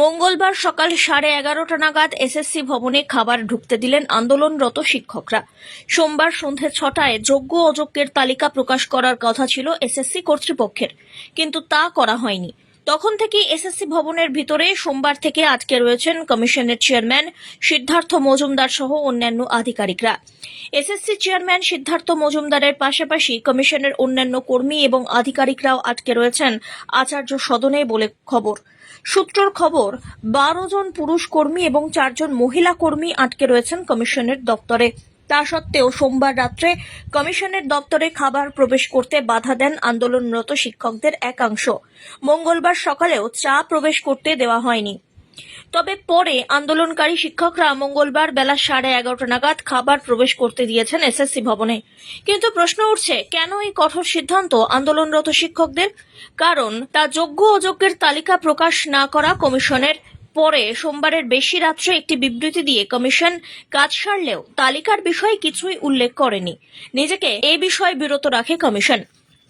মঙ্গলবার সকাল সাড়ে এগারোটা নাগাদ এসএসসি ভবনে খাবার ঢুকতে দিলেন আন্দোলনরত শিক্ষকরা। সোমবার সন্ধে ছটায় যোগ্য অযোগ্যের তালিকা প্রকাশ করার কথা ছিল এসএসসি কর্তৃপক্ষের, কিন্তু তা করা হয়নি। তখন থেকে এসএসসি ভবনের ভিতরে সোমবার থেকে আটকে রয়েছেন কমিশনের চেয়ারম্যান সিদ্ধার্থ মজুমদার সহ অন্যান্য আধিকারিকরা। এসএসসি চেয়ারম্যান সিদ্ধার্থ মজুমদারের পাশাপাশি কমিশনের অন্যান্য কর্মী এবং আধিকারিকরাও আটকে রয়েছেন আচার্য সদনে বলে খবর। সূত্রর খবর, বারো জন পুরুষ কর্মী এবং চারজন মহিলা কর্মী আটকে রয়েছেন কমিশনের দপ্তরে। তা সত্ত্বেও সোমবার রাত্রে কমিশনের দপ্তরে খাবার প্রবেশ করতে বাধা দেন আন্দোলনরত শিক্ষকদের একাংশ। মঙ্গলবার সকালেও চা প্রবেশ করতে দেওয়া হয়নি। তবে পরে আন্দোলনকারী শিক্ষকরা মঙ্গলবার বেলা সাড়ে এগারোটা নাগাদ খাবার প্রবেশ করতে দিয়েছেন এসএসসি ভবনে। কিন্তু প্রশ্ন উঠছে, কেন এই কঠোর সিদ্ধান্ত আন্দোলনরত শিক্ষকদের? কারণ তা যোগ্য অযোগ্যের তালিকা প্রকাশ না করা কমিশনের পরে সোমবারের বেশি রাত্রে একটি বিবৃতি দিয়ে কমিশন কাজ সারলেও তালিকার বিষয়ে কিছুই উল্লেখ করেনি। নিজেকে এ বিষয়ে বিরত রাখে কমিশন।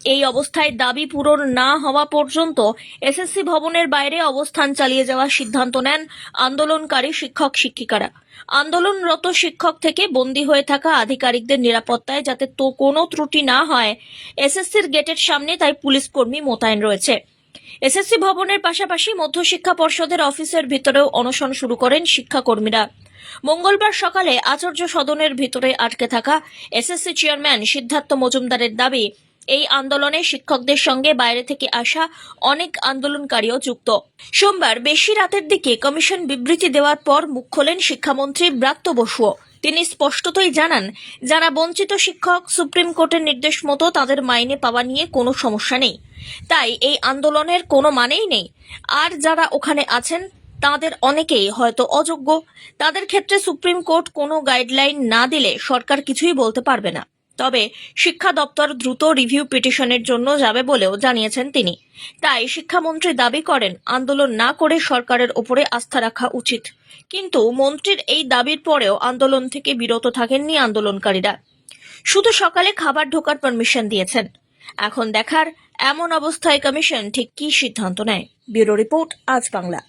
এই অবস্থায় দাবি পূরণ না হওয়া পর্যন্ত এসএসসি ভবনের বাইরে অবস্থান চালিয়ে যাওয়ার সিদ্ধান্ত নেন আন্দোলনকারী শিক্ষক শিক্ষিকারা। আন্দোলনরত শিক্ষক থেকে বন্দী হয়ে থাকা আধিকারিকদের নিরাপত্তায় যাতে তো কোনো ত্রুটি না হয়, এসএসসির গেটের সামনে তাই পুলিশ কর্মী মোতায়েন রয়েছে। এসএসসি ভবনের পাশাপাশি মধ্যশিক্ষা পর্ষদের অফিসের ভিতরেও অনশন শুরু করেন শিক্ষাকর্মীরা। মঙ্গলবার সকালে আচার্য সদনের ভিতরে আটকে থাকা এসএসসি চেয়ারম্যান সিদ্ধার্থ মজুমদারের দাবি এই আন্দোলনে শিক্ষকদের সঙ্গে বাইরে থেকে আসা অনেক আন্দোলনকারীও যুক্ত। সোমবার বেশি রাতের দিকে কমিশন বিবৃতি দেওয়ার পর মুখ খোলেন শিক্ষামন্ত্রী ব্রাত্য বসুও। তিনি স্পষ্টতই জানান, যারা বঞ্চিত শিক্ষক, সুপ্রিম কোর্টের নির্দেশ মতো তাদের মাইনে পাওয়া নিয়ে কোনো সমস্যা নেই। তাই এই আন্দোলনের কোনো মানেই নেই। আর যারা ওখানে আছেন, তাদের অনেকেই হয়তো অযোগ্য। তাদের ক্ষেত্রে সুপ্রিম কোর্ট কোনো গাইডলাইন না দিলে সরকার কিছুই বলতে পারবে না। তবে শিক্ষা দপ্তর দ্রুত রিভিউ পিটিশনের জন্য যাবে বলেও জানিয়েছেন তিনি। তাই শিক্ষামন্ত্রী দাবি করেন, আন্দোলন না করে সরকারের ওপরে আস্থা রাখা উচিত। কিন্তু মন্ত্রীর এই দাবির পরেও আন্দোলন থেকে বিরত থাকেননি আন্দোলনকারীরা। শুধু সকালে খাবার ঢোকার পারমিশন দিয়েছেন। এখন দেখার এমন অবস্থায় কমিশন ঠিক কী সিদ্ধান্ত নেয়। ব্যুরো রিপোর্ট, আজ বাংলা।